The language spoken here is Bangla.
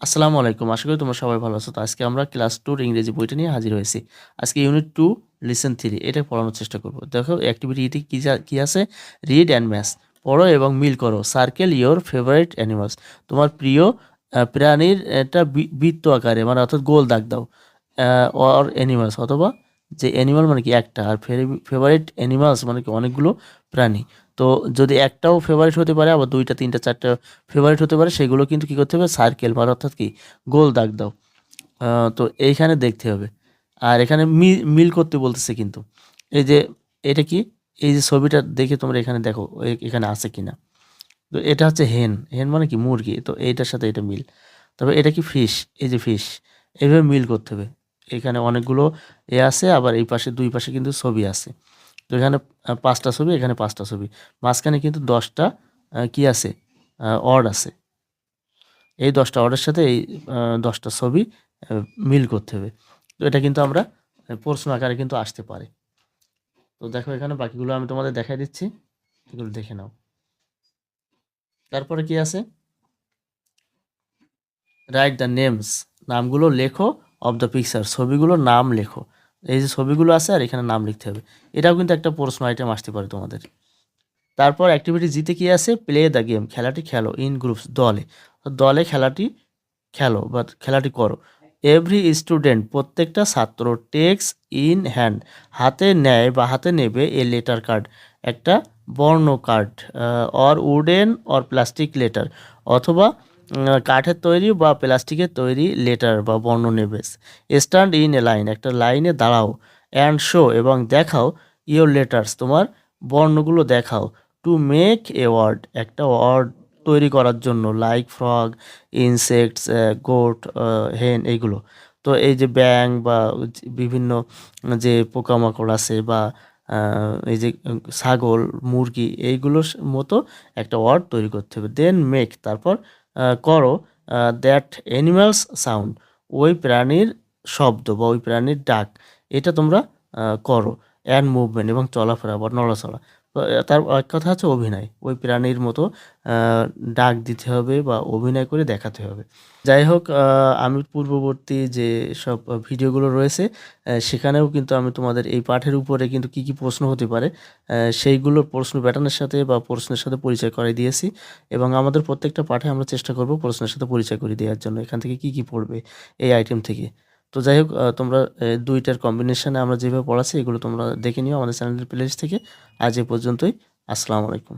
আসসালামু আলাইকুম। আশা করি তোমরা সবাই ভালো আছো। তো আজকে আমরা ক্লাস টুর ইংরেজি বইটা নিয়ে হাজির হয়েছি। আজকে ইউনিট টু লিসেন থ্রি এটা পড়ানোর চেষ্টা করব। দেখো অ্যাক্টিভিটি কী কী আছে? রিড অ্যান্ড ম্যাথ পড়ো এবং মিল করো। সার্কেল ইয়োর ফেভারিট অ্যানিমালস তোমার প্রিয় প্রাণীর একটা বৃত্ত আকারে মানে অর্থাৎ গোল দাগ দাও অর অ্যানিমালস অথবা যে অ্যানিমাল মানে কি একটা, আর ফেভারিট অ্যানিমালস মানে কি অনেকগুলো প্রাণী। তো যদি একটাও ফেভারিট হতে পারে, আবার দুইটা, তিনটা, চারটা ফেভারিট হতে পারে, সেগুলো কিন্তু কি করতে হবে? সার্কেল মানে অর্থাৎ কি? গোল দাগ দাও। তো এইখানে দেখতে হবে। আর এখানে মিল করতে বলতেছে কিন্তু। এই যে, এটা কি? এই যে ছবিটা দেখে তোমরা এখানে দেখো এখানে আছে কিনা। তো এটা হচ্ছে হেন হেন মানে কি? মুরগি। তো এইটার সাথে এটা মিল। তবে এটা কি? ফিশ এই যে ফিশ এইভাবে মিল করতে হবে। এখানে অনেকগুলো এ আছে, আবার এই পাশে, দুই পাশে কিন্তু ছবি আছে। তো এখানে পাঁচটা ছবি, এখানে পাঁচটা ছবি। মাঝখানে কিন্তু দশটা কি আছে? অর্ড আছে। এই দশটা অর্ডের সাথে এই দশটা ছবি মিল করতে হবে। তো এটা কিন্তু আমরা প্রশ্ন আকারে কিন্তু আসতে পারে। তো দেখো এখানে বাকিগুলো আমি তোমাদের দেখাই দিচ্ছি। এগুলো দেখে নাও। তারপরে কি আছে? রাইট দ্য নেমস নামগুলো লেখো অফ দ্য পিকচার ছবিগুলোর নাম লেখো। এই যে ছবিগুলো আছে আর এখানে নাম লিখতে হবে। এটাও কিন্তু একটা প্রশ্ন আইটেম আসতে পারে তোমাদের। তারপর অ্যাক্টিভিটি জিতে কি আছে? প্লে দ্য গেম খেলাটি খেলো ইন গ্রুপস দলে। দলে খেলাটি খেলো বা খেলাটি করো। এভরি স্টুডেন্ট প্রত্যেকটা ছাত্র টেক্স ইন হ্যান্ড হাতে নেয় বা হাতে নেবে এ লেটার কার্ড একটা বর্ণ card or wooden or plastic letter অথবা কাঠের তৈরি বা প্লাস্টিকের তৈরি লেটার বা বর্ণ নেবে স্ট্যান্ড ইন এ লাইন একটা লাইনে দাঁড়াও অ্যান্ড শো এবং দেখাও ইয়োর লেটার্স তোমার বর্ণগুলো দেখাও। টু মেক এ ওয়ার্ড একটা ওয়ার্ড তৈরি করার জন্য লাইক ফ্রগ ইনসেক্টস গোট হেন এইগুলো। তো এই যে ব্যাং বা বিভিন্ন যে পোকামাকড় আছে বা এই যে ছাগল, মুরগি, এইগুলোর মতো একটা ওয়ার্ড তৈরি করতে হবে। দেন মেক তারপর করো দ্যাট অ্যানিমালস সাউন্ড ওই প্রাণীর শব্দ বা ওই প্রাণীর ডাক এটা তোমরা করো। অ্যান্ড মুভমেন্ট এবং চলাফেরা বা নড়াচড়া। তার এক কথা হচ্ছে অভিনয়। ওই প্রাণীর মতো ডাক দিতে হবে বা অভিনয় করে দেখাতে হবে। যাই হোক আমি পূর্ববর্তী যে সব ভিডিওগুলো রয়েছে সেখানেও কিন্তু আমি তোমাদের এই পাঠের উপরে কিন্তু কি কি প্রশ্ন হতে পারে সেইগুলোর প্রশ্ন প্যাটার্নের সাথে বা প্রশ্নের সাথে পরিচয় করাই দিয়েছি এবং আমাদের প্রত্যেকটা পাঠে আমরা চেষ্টা করব প্রশ্নের সাথে পরিচয় করে দেওয়ার জন্য। এখান থেকে কি কি পড়বে এই আইটেম থেকে। তো যাই হোক তোমরা দুইটার কম্বিনেশনে আমরা যেভাবে পড়াচ্ছি, এগুলো তোমরা দেখে নিও আমাদের চ্যানেলের প্লেলিস্ট থেকে। আজ এ পর্যন্তই। আসসালামু আলাইকুম।